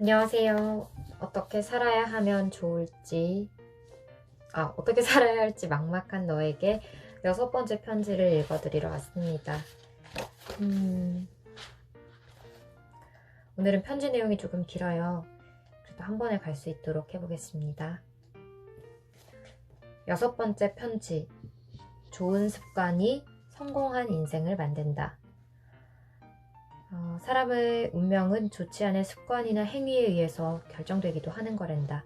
안녕하세요. 어떻게 살아야 하면 좋을지, 아, 어떻게 살아야 할지 막막한 너에게 여섯 번째 편지를 읽어드리러 왔습니다. 음, 오늘은 편지 내용이 조금 길어요. 그래도 한 번에 갈 수 있도록 해보겠습니다. 여섯 번째 편지. 좋은 습관이 성공한 인생을 만든다. 어, 사람의 운명은 좋지 않은 습관이나 행위에 의해서 결정되기도 하는 거란다.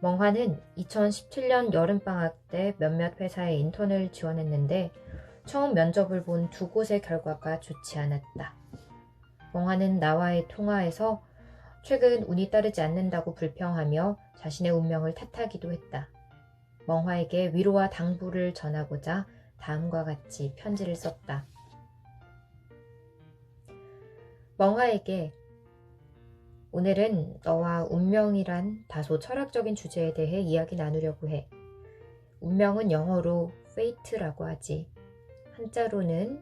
멍화는 2017년 여름방학 때 몇몇 회사에 인턴을 지원했는데 처음 면접을 본 두 곳의 결과가 좋지 않았다. 멍화는 나와의 통화에서 최근 운이 따르지 않는다고 불평하며 자신의 운명을 탓하기도 했다. 멍화에게 위로와 당부를 전하고자 다음과 같이 편지를 썼다. 멍화에게 오늘은 너와 운명이란 다소 철학적인 주제에 대해 이야기 나누려고 해. 운명은 영어로 fate라고 하지. 한자로는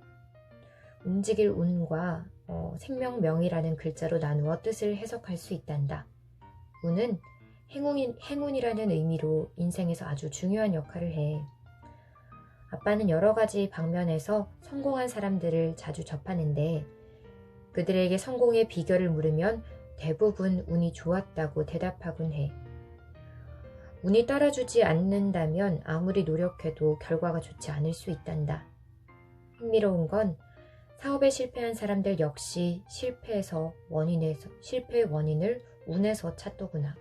움직일 운과 어, 생명명이라는 글자로 나누어 뜻을 해석할 수 있단다. 운은 행운, 행운이라는 의미로 인생에서 아주 중요한 역할을 해. 아빠는 여러 가지 방면에서 성공한 사람들을 자주 접하는데 그들에게 성공의 비결을 물으면 대부분 운이 좋았다고 대답하곤 해. 운이 따라주지 않는다면 아무리 노력해도 결과가 좋지 않을 수 있단다. 흥미로운 건 사업에 실패한 사람들 역시 실패에서 원인에서 실패의 원인을 운에서 찾더구나.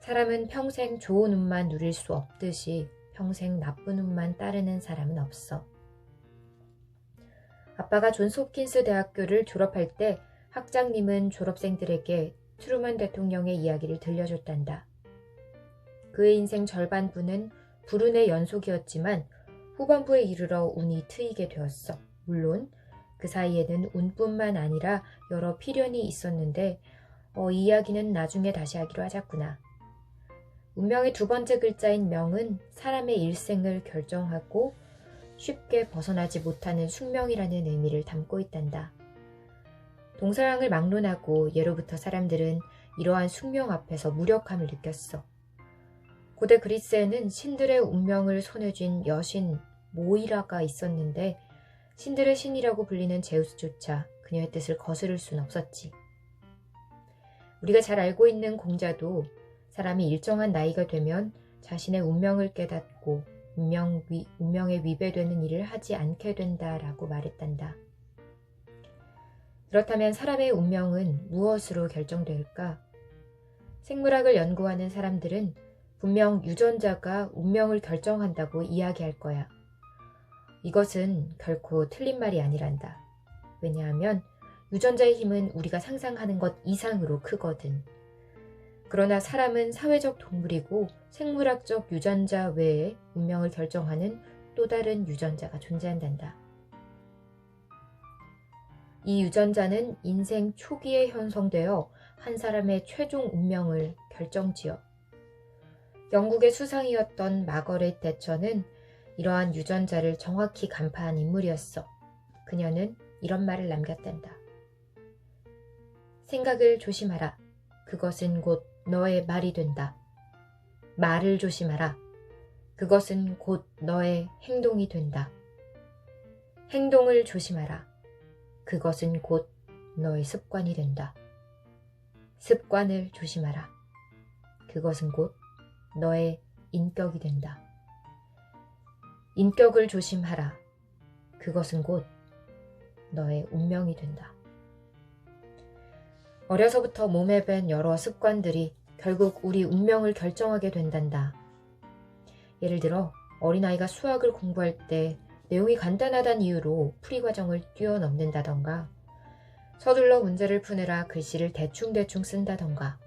사람은 평생 좋은 운만 누릴 수 없듯이 평생 나쁜 운만 따르는 사람은 없어. 아빠가 존스 홉킨스 대학교를 졸업할 때 학장님은 졸업생들에게 트루먼 대통령의 이야기를 들려줬단다. 그의 인생 절반부는 불운의 연속이었지만 후반부에 이르러 운이 트이게 되었어. 물론 그 사이에는 운뿐만 아니라 여러 필연이 있었는데 어, 이 이야기는 나중에 다시 하기로 하자꾸나. 운명의 두 번째 글자인 명은 사람의 일생을 결정하고 쉽게 벗어나지 못하는 숙명이라는 의미를 담고 있단다. 동서양을 막론하고 예로부터 사람들은 이러한 숙명 앞에서 무력함을 느꼈어. 고대 그리스에는 신들의 운명을 손에 쥔 여신 모이라가 있었는데 신들의 신이라고 불리는 제우스조차 그녀의 뜻을 거스를 순 없었지. 우리가 잘 알고 있는 공자도 사람이 일정한 나이가 되면 자신의 운명을 깨닫고 운명 위, 운명에 위배되는 일을 하지 않게 된다라고 말했단다. 그렇다면 사람의 운명은 무엇으로 결정될까? 생물학을 연구하는 사람들은 분명 유전자가 운명을 결정한다고 이야기할 거야. 이것은 결코 틀린 말이 아니란다. 왜냐하면 유전자의 힘은 우리가 상상하는 것 이상으로 크거든. 그러나 사람은 사회적 동물이고 생물학적 유전자 외에 운명을 결정하는 또 다른 유전자가 존재한단다. 이 유전자는 인생 초기에 형성되어 한 사람의 최종 운명을 결정지어. 영국의 수상이었던 마거렛 대처는 이러한 유전자를 정확히 간파한 인물이었어. 그녀는 이런 말을 남겼단다. 생각을 조심하라. 그것은 곧 너의 말이 된다. 말을 조심하라. 그것은 곧 너의 행동이 된다. 행동을 조심하라. 그것은 곧 너의 습관이 된다. 습관을 조심하라. 그것은 곧 너의 인격이 된다. 인격을 조심하라. 그것은 곧 너의 운명이 된다. 어려서부터 몸에 밴 여러 습관들이 결국 우리 운명을 결정하게 된단다. 예를 들어 어린아이가 수학을 공부할 때 내용이 간단하다는 이유로 풀이 과정을 뛰어넘는다던가 서둘러 문제를 푸느라 글씨를 대충대충 쓴다던가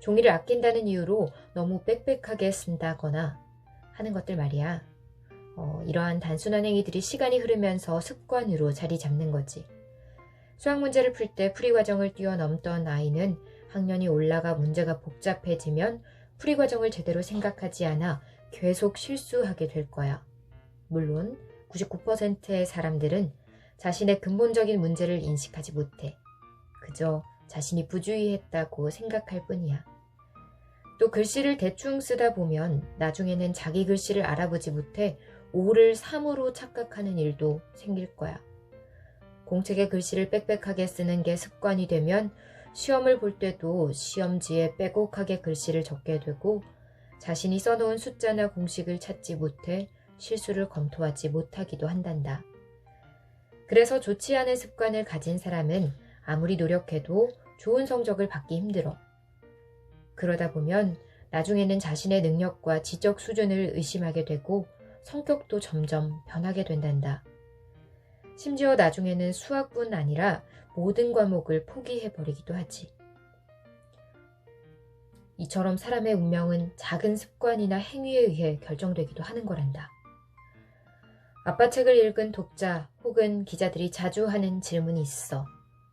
종이를 아낀다는 이유로 너무 빽빽하게 쓴다거나 하는 것들 말이야. 어, 이러한 단순한 행위들이 시간이 흐르면서 습관으로 자리 잡는 거지. 수학 문제를 풀 때 풀이 과정을 뛰어넘던 아이는 학년이 올라가 문제가 복잡해지면 풀이 과정을 제대로 생각하지 않아 계속 실수하게 될 거야. 물론 99%의 사람들은 자신의 근본적인 문제를 인식하지 못해. 그저 자신이 부주의했다고 생각할 뿐이야. 또 글씨를 대충 쓰다 보면 나중에는 자기 글씨를 알아보지 못해 오를 삼으로 착각하는 일도 생길 거야. 공책에 글씨를 빽빽하게 쓰는 게 습관이 되면 시험을 볼 때도 시험지에 빼곡하게 글씨를 적게 되고 자신이 써놓은 숫자나 공식을 찾지 못해 실수를 검토하지 못하기도 한단다. 그래서 좋지 않은 습관을 가진 사람은 아무리 노력해도 좋은 성적을 받기 힘들어. 그러다 보면 나중에는 자신의 능력과 지적 수준을 의심하게 되고 성격도 점점 변하게 된단다. 심지어 나중에는 수학뿐 아니라 모든 과목을 포기해버리기도 하지. 이처럼 사람의 운명은 작은 습관이나 행위에 의해 결정되기도 하는 거란다. 아빠 책을 읽은 독자 혹은 기자들이 자주 하는 질문이 있어.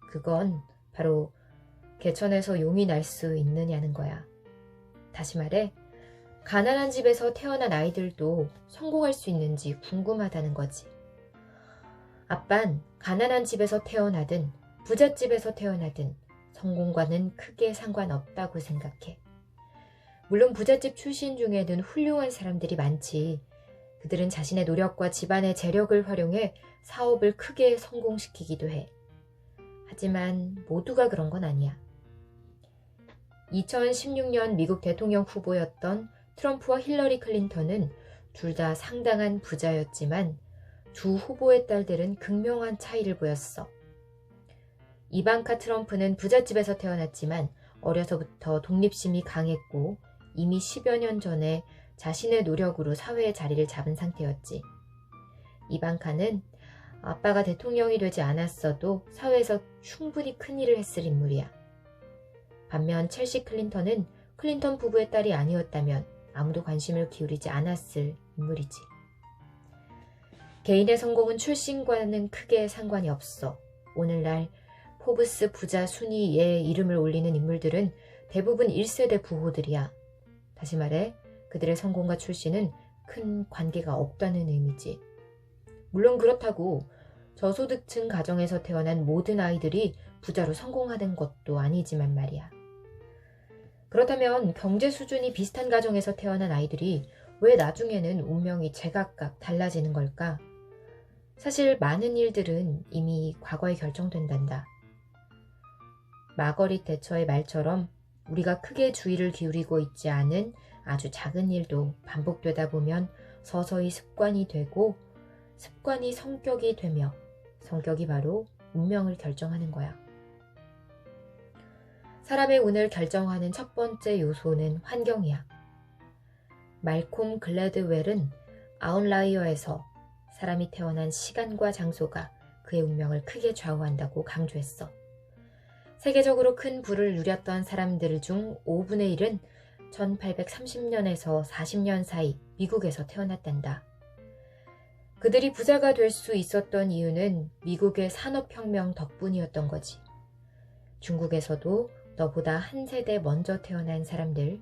그건 바로 개천에서 용이 날 수 있느냐는 거야. 다시 말해, 가난한 집에서 태어난 아이들도 성공할 수 있는지 궁금하다는 거지. 아빤 가난한 집에서 태어나든 부잣집에서 태어나든 성공과는 크게 상관없다고 생각해. 물론 부잣집 출신 중에는 훌륭한 사람들이 많지. 그들은 자신의 노력과 집안의 재력을 활용해 사업을 크게 성공시키기도 해. 하지만 모두가 그런 건 아니야. 2016년 미국 대통령 후보였던 트럼프와 힐러리 클린턴은 둘 다 상당한 부자였지만 두 후보의 딸들은 극명한 차이를 보였어. 이방카 트럼프는 부잣집에서 태어났지만 어려서부터 독립심이 강했고 이미 10여 년 전에 자신의 노력으로 사회의 자리를 잡은 상태였지. 이방카는 아빠가 대통령이 되지 않았어도 사회에서 충분히 큰 일을 했을 인물이야. 반면 첼시 클린턴은 클린턴 부부의 딸이 아니었다면 아무도 관심을 기울이지 않았을 인물이지. 개인의 성공은 출신과는 크게 상관이 없어. 오늘날 포브스 부자 순위에 이름을 올리는 인물들은 대부분 1세대 부호들이야. 다시 말해, 그들의 성공과 출신은 큰 관계가 없다는 의미지. 물론 그렇다고 저소득층 가정에서 태어난 모든 아이들이 부자로 성공하는 것도 아니지만 말이야. 그렇다면 경제 수준이 비슷한 가정에서 태어난 아이들이 왜 나중에는 운명이 제각각 달라지는 걸까? 사실 많은 일들은 이미 과거에 결정된단다. 마거릿 대처의 말처럼 우리가 크게 주의를 기울이고 있지 않은 아주 작은 일도 반복되다 보면 서서히 습관이 되고 습관이 성격이 되며 성격이 바로 운명을 결정하는 거야. 사람의 운을 결정하는 첫 번째 요소는 환경이야. 말콤 글래드웰은 아웃라이어에서 사람이 태어난 시간과 장소가 그의 운명을 크게 좌우한다고 강조했어. 세계적으로 큰 부를 누렸던 사람들 중 5분의 1은 1830년에서 40년 사이 미국에서 태어났단다. 그들이 부자가 될 수 있었던 이유는 미국의 산업혁명 덕분이었던 거지. 중국에서도 너보다 한 세대 먼저 태어난 사람들,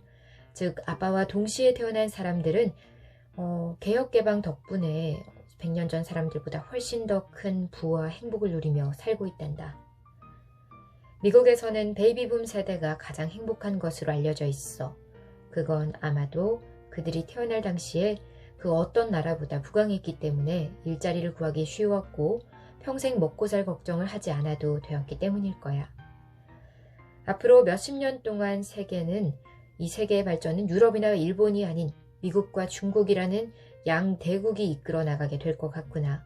즉 아빠와 동시에 태어난 사람들은 어, 개혁개방 덕분에 100년 전 사람들보다 훨씬 더 큰 부와 행복을 누리며 살고 있단다. 미국에서는 베이비붐 세대가 가장 행복한 것으로 알려져 있어. 그건 아마도 그들이 태어날 당시에 그 어떤 나라보다 부강했기 때문에 일자리를 구하기 쉬웠고 평생 먹고 살 걱정을 하지 않아도 되었기 때문일 거야. 앞으로 몇십 년 동안 세계는 이 세계의 발전은 유럽이나 일본이 아닌 미국과 중국이라는 양 대국이 이끌어 나가게 될 것 같구나.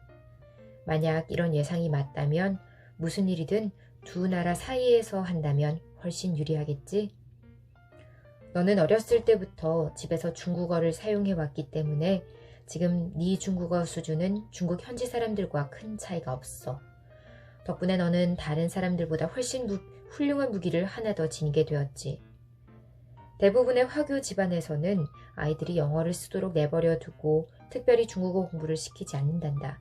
만약 이런 예상이 맞다면 무슨 일이든 두 나라 사이에서 한다면 훨씬 유리하겠지? 너는 어렸을 때부터 집에서 중국어를 사용해 왔기 때문에 지금 네 중국어 수준은 중국 현지 사람들과 큰 차이가 없어. 덕분에 너는 다른 사람들보다 훨씬 무, 훌륭한 무기를 하나 더 지니게 되었지. 대부분의 화교 집안에서는 아이들이 영어를 쓰도록 내버려 두고 특별히 중국어 공부를 시키지 않는단다.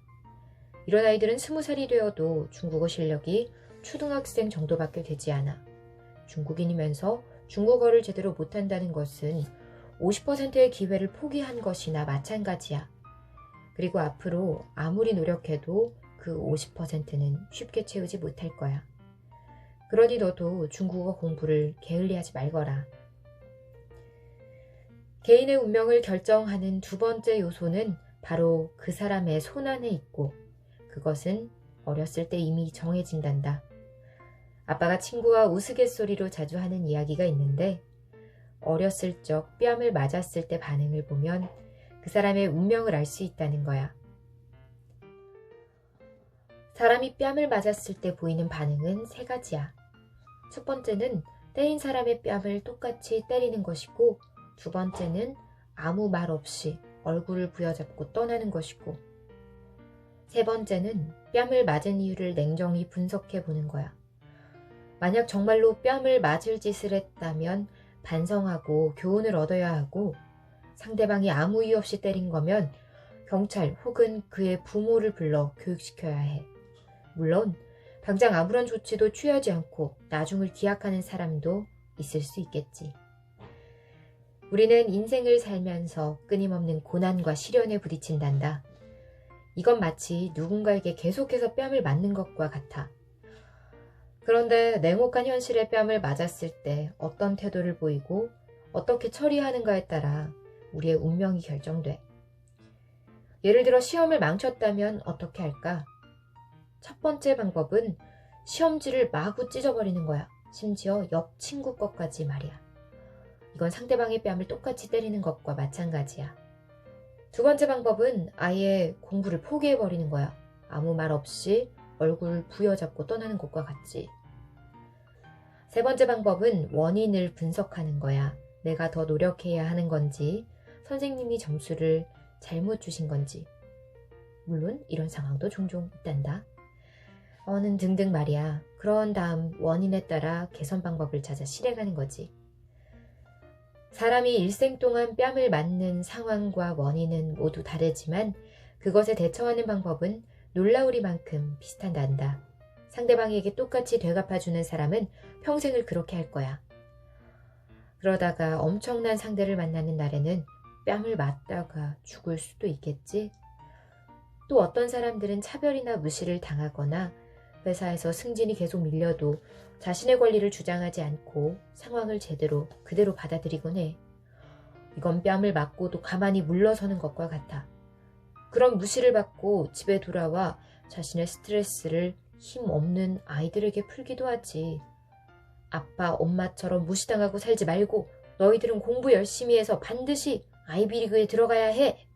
이런 아이들은 스무 살이 되어도 중국어 실력이 초등학생 정도밖에 되지 않아. 중국인이면서 중국어를 제대로 못한다는 것은 50%의 기회를 포기한 것이나 마찬가지야. 그리고 앞으로 아무리 노력해도 그 50%는 쉽게 채우지 못할 거야. 그러니 너도 중국어 공부를 게을리하지 말거라. 개인의 운명을 결정하는 두 번째 요소는 바로 그 사람의 손 안에 있고 그것은 어렸을 때 이미 정해진단다. 아빠가 친구와 우스갯소리로 자주 하는 이야기가 있는데 어렸을 적 뺨을 맞았을 때 반응을 보면 그 사람의 운명을 알 수 있다는 거야. 사람이 뺨을 맞았을 때 보이는 반응은 세 가지야. 첫 번째는 때린 사람의 뺨을 똑같이 때리는 것이고, 두 번째는 아무 말 없이 얼굴을 부여잡고 떠나는 것이고, 세 번째는 뺨을 맞은 이유를 냉정히 분석해 보는 거야. 만약 정말로 뺨을 맞을 짓을 했다면 반성하고 교훈을 얻어야 하고, 상대방이 아무 이유 없이 때린 거면 경찰 혹은 그의 부모를 불러 교육시켜야 해. 물론 당장 아무런 조치도 취하지 않고 나중을 기약하는 사람도 있을 수 있겠지. 우리는 인생을 살면서 끊임없는 고난과 시련에 부딪힌단다. 이건 마치 누군가에게 계속해서 뺨을 맞는 것과 같아. 그런데 냉혹한 현실에 뺨을 맞았을 때 어떤 태도를 보이고 어떻게 처리하는가에 따라 우리의 운명이 결정돼. 예를 들어 시험을 망쳤다면 어떻게 할까? 첫 번째 방법은 시험지를 마구 찢어버리는 거야. 심지어 옆 친구 것까지 말이야. 이건 상대방의 뺨을 똑같이 때리는 것과 마찬가지야. 두 번째 방법은 아예 공부를 포기해버리는 거야. 아무 말 없이 얼굴 부여잡고 떠나는 것과 같지. 세 번째 방법은 원인을 분석하는 거야. 내가 더 노력해야 하는 건지, 선생님이 점수를 잘못 주신 건지. 물론 이런 상황도 종종 있단다. 어는 등등 말이야. 그런 다음 원인에 따라 개선 방법을 찾아 실행하는 거지. 사람이 일생 동안 뺨을 맞는 상황과 원인은 모두 다르지만 그것에 대처하는 방법은 놀라우리만큼 비슷한단다. 상대방에게 똑같이 되갚아주는 사람은 평생을 그렇게 할 거야. 그러다가 엄청난 상대를 만나는 날에는 뺨을 맞다가 죽을 수도 있겠지. 또 어떤 사람들은 차별이나 무시를 당하거나 회사에서 승진이 계속 밀려도 자신의 권리를 주장하지 않고 상황을 제대로 그대로 받아들이곤 해. 이건 뺨을 맞고도 가만히 물러서는 것과 같아. 그런 무시를 받고 집에 돌아와 자신의 스트레스를 힘 없는 아이들에게 풀기도 하지. 아빠, 엄마처럼 무시당하고 살지 말고 너희들은 공부 열심히 해서 반드시 아이비리그에 들어가야 해.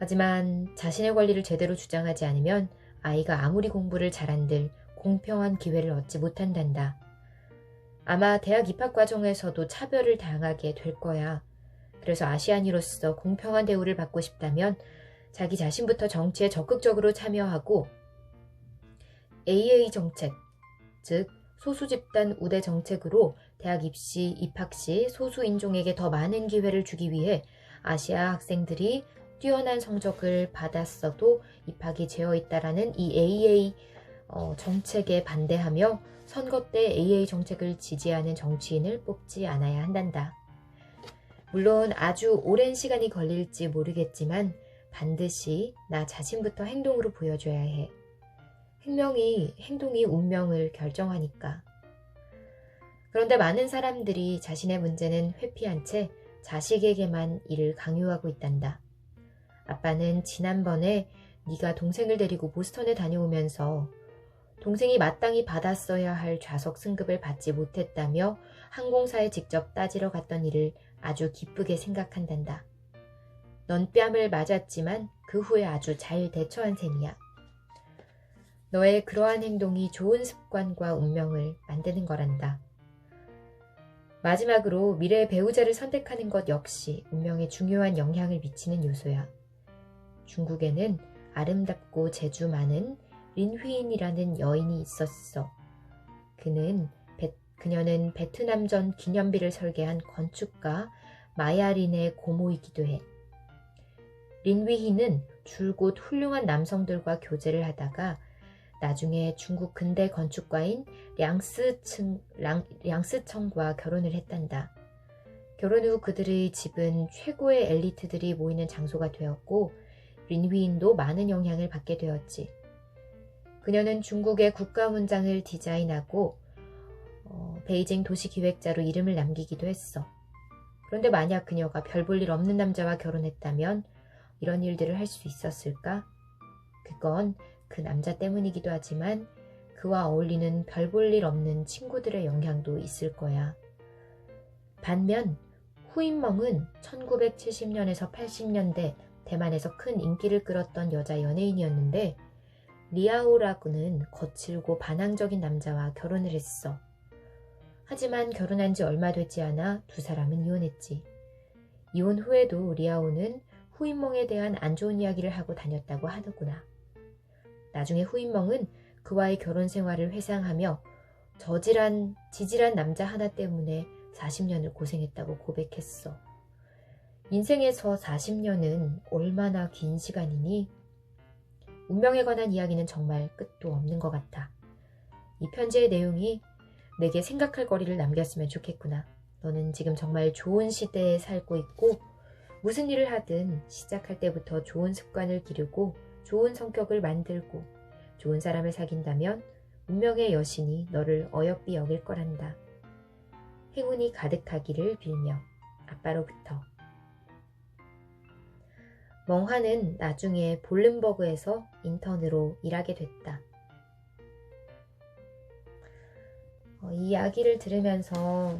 하지만 자신의 권리를 제대로 주장하지 않으면 아이가 아무리 공부를 잘한들 공평한 기회를 얻지 못한단다. 아마 대학 입학 과정에서도 차별을 당하게 될 거야. 그래서 아시안이로서 공평한 대우를 받고 싶다면 자기 자신부터 정치에 적극적으로 참여하고 AA 정책, 즉 소수 집단 우대 정책으로 대학 입시, 입학 시 소수 인종에게 더 많은 기회를 주기 위해 아시아 학생들이 뛰어난 성적을 받았어도 입학이 되어 있다라는 이 AA 어, 정책에 반대하며 선거 때 AA 정책을 지지하는 정치인을 뽑지 않아야 한단다. 물론 아주 오랜 시간이 걸릴지 모르겠지만 반드시 나 자신부터 행동으로 보여줘야 해. 행명이, 행동이 운명을 결정하니까. 그런데 많은 사람들이 자신의 문제는 회피한 채 자식에게만 이를 강요하고 있단다. 아빠는 지난번에 네가 동생을 데리고 보스턴에 다녀오면서 동생이 마땅히 받았어야 할 좌석 승급을 받지 못했다며 항공사에 직접 따지러 갔던 일을 아주 기쁘게 생각한단다. 넌 뺨을 맞았지만 그 후에 아주 잘 대처한 셈이야. 너의 그러한 행동이 좋은 습관과 운명을 만드는 거란다. 마지막으로 미래의 배우자를 선택하는 것 역시 운명에 중요한 영향을 미치는 요소야. 중국에는 아름답고 재주 많은 린휘인이라는 여인이 있었어. 그는 베, 그녀는 베트남전 기념비를 설계한 건축가 마야린의 고모이기도 해. 린휘인은 줄곧 훌륭한 남성들과 교제를 하다가 나중에 중국 근대 건축가인 량스층, 량, 량스청과 결혼을 했단다. 결혼 후 그들의 집은 최고의 엘리트들이 모이는 장소가 되었고 린휘인도 많은 영향을 받게 되었지. 그녀는 중국의 국가문장을 디자인하고 어, 베이징 도시기획자로 이름을 남기기도 했어. 그런데 만약 그녀가 별 볼 일 없는 남자와 결혼했다면 이런 일들을 할 수 있었을까? 그건 그 남자 때문이기도 하지만 그와 어울리는 별 볼 일 없는 친구들의 영향도 있을 거야. 반면 후인멍은 1970년에서 80년대 대만에서 큰 인기를 끌었던 여자 연예인이었는데 리아오라고는 거칠고 반항적인 남자와 결혼을 했어. 하지만 결혼한 지 얼마 되지 않아 두 사람은 이혼했지. 이혼 후에도 리아오는 후인멍에 대한 안 좋은 이야기를 하고 다녔다고 하는구나. 나중에 후인멍은 그와의 결혼 생활을 회상하며 저질한, 지질한 남자 하나 때문에 40년을 고생했다고 고백했어. 인생에서 40년은 얼마나 긴 시간이니? 운명에 관한 이야기는 정말 끝도 없는 것 같아. 이 편지의 내용이 내게 생각할 거리를 남겼으면 좋겠구나. 너는 지금 정말 좋은 시대에 살고 있고 무슨 일을 하든 시작할 때부터 좋은 습관을 기르고 좋은 성격을 만들고 좋은 사람을 사귄다면 운명의 여신이 너를 어여삐 여길 거란다. 행운이 가득하기를 빌며 아빠로부터 멍하는 나중에 볼름버그에서 인턴으로 일하게 됐다. 어, 이 이야기를 들으면서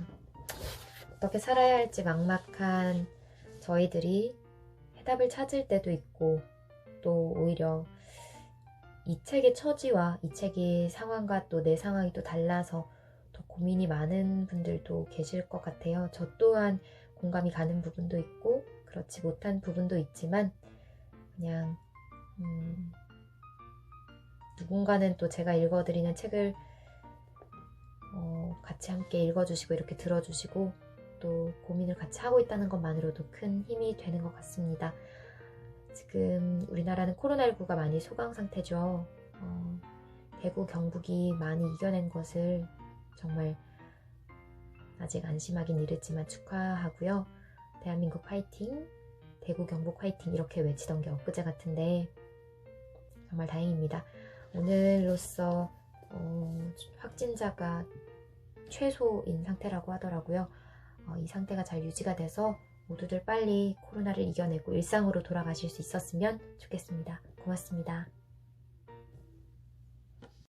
어떻게 살아야 할지 막막한 저희들이 해답을 찾을 때도 있고 또 오히려 이 책의 처지와 이 책의 상황과 또 내 상황이 또 달라서 더 고민이 많은 분들도 계실 것 같아요. 저 또한 공감이 가는 부분도 있고 그렇지 못한 부분도 있지만 그냥 음, 누군가는 또 제가 읽어드리는 책을 어, 같이 함께 읽어주시고 이렇게 들어주시고 또 고민을 같이 하고 있다는 것만으로도 큰 힘이 되는 것 같습니다. 지금 우리나라는 코로나19가 많이 소강 상태죠. 어, 대구, 경북이 많이 이겨낸 것을 정말 아직 안심하긴 이르지만 축하하고요. 대한민국 파이팅, 대구, 경북 파이팅 이렇게 외치던 게 엊그제 같은데 정말 다행입니다. 오늘로써 어, 확진자가 최소인 상태라고 하더라고요. 어, 이 상태가 잘 유지가 돼서 모두들 빨리 코로나를 이겨내고 일상으로 돌아가실 수 있었으면 좋겠습니다. 고맙습니다.